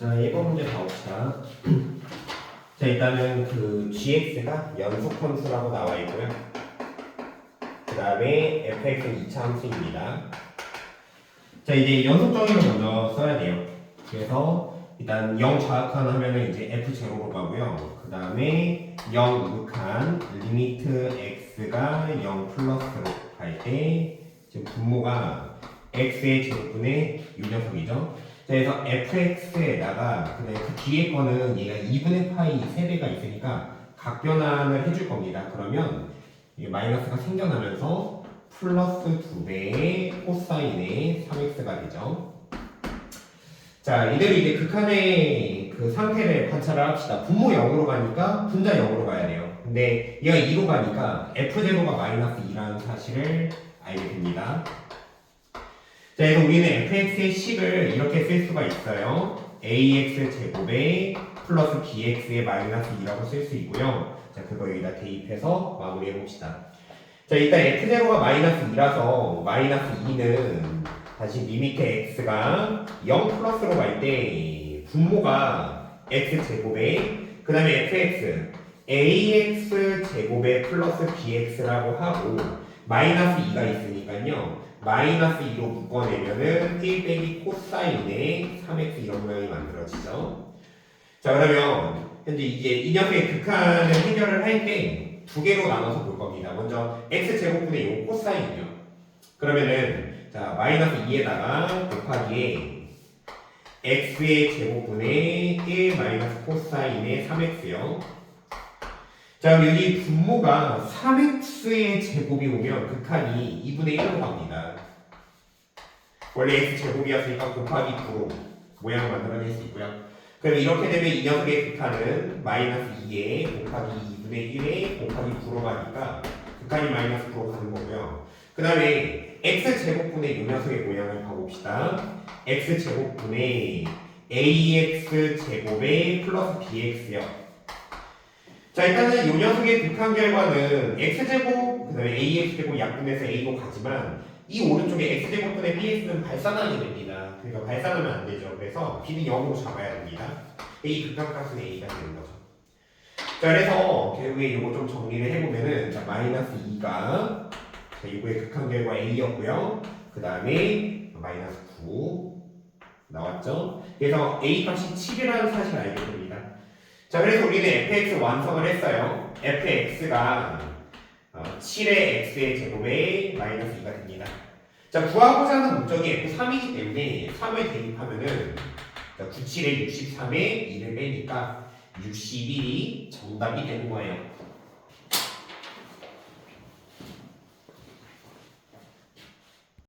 자, 1번 문제 가봅시다. 자, 일단은 그 gx가 연속 함수라고 나와 있고요. 그 다음에 fx는 2차 함수입니다. 자, 이제 연속 정의를 먼저 써야 돼요. 그래서 일단 0 좌극한 하면은 이제 f 제로로 가고요. 그 다음에 0 우극한 리미트 x가 0 플러스로 갈 때 지금 분모가 x의 제곱분의 이 녀석이죠. 자, 그래서 fx에다가 근데 그 뒤에 거는 얘가 2분의 파이 3배가 있으니까 각변환을 해줄 겁니다. 그러면 이게 마이너스가 생겨나면서 플러스 2배의 코사인의 3x가 되죠. 자, 이대로 이제 극한의 그 상태를 관찰을 합시다. 분모 0으로 가니까 분자 0으로 가야 돼요. 근데 얘가 2로 가니까 f0가 마이너스 2라는 사실을 알게 됩니다. 자, 그래서 우리는 fx의 식을 이렇게 쓸 수가 있어요. ax 제곱에 플러스 bx의 마이너스 2라고 쓸 수 있고요. 자, 그거 여기다 대입해서 마무리해 봅시다. 자, 일단 f0가 마이너스 2라서 마이너스 2는 다시 리미트 x가 0 플러스로 갈 때 분모가 x 제곱에 그 다음에 fx ax 제곱에 플러스 bx라고 하고 마이너스 2가 있으니까요. 마이너스 2로 묶어내면은 1 빼기 코사인의 3x 이런 모양이 만들어지죠. 자 그러면 현재 이제 이 녀석의 극한을 해결을 할 때 두 개로 나눠서 볼 겁니다. 먼저 x 제곱분의 요 코사인이요. 그러면은 자 마이너스 2에다가 곱하기에 x의 제곱분의 1 마이너스 코사인의 3x요. 자 그럼 여기 분모가 3x의 제곱이 오면 극한이 2분의 1로 갑니다. 원래 x 제곱이었으니까 곱하기 9로 모양 만들어낼 수 있고요. 그럼 이렇게 되면 이 녀석의 극한은 마이너스 2에 곱하기 2분의 1에 곱하기 9로 가니까 극한이 마이너스 9로 가는 거고요. 그 다음에 x 제곱분의 이 녀석의 모양을 봐봅시다. x 제곱분의 ax 제곱에 플러스 bx요. 자 일단은 이 녀석의 극한 결과는 x제곱 그 다음에 ax제곱 약분해서 a로 가지만 이 오른쪽에 x제곱분의 bx는 발산하게 됩니다. 그러니까 발산하면 안 되죠. 그래서 b는 0으로 잡아야 됩니다. 이 극한값은 a가 되는 거죠. 자 그래서 결국에 이거 좀 정리를 해보면은 자 마이너스 2가 자 이거의 극한 결과 a였고요. 그 다음에 마이너스 9 나왔죠? 그래서 a 값이 7이라는 사실을 알게 됩니다 자, 그래서 우리는 fx 완성을 했어요. fx가 7의 x의 제곱에 마이너스 2가 됩니다. 자, 구하고자 하는 목적이 f3이기 때문에 3을 대입하면은 97에 63에 2를 빼니까 61이 정답이 되는 거예요.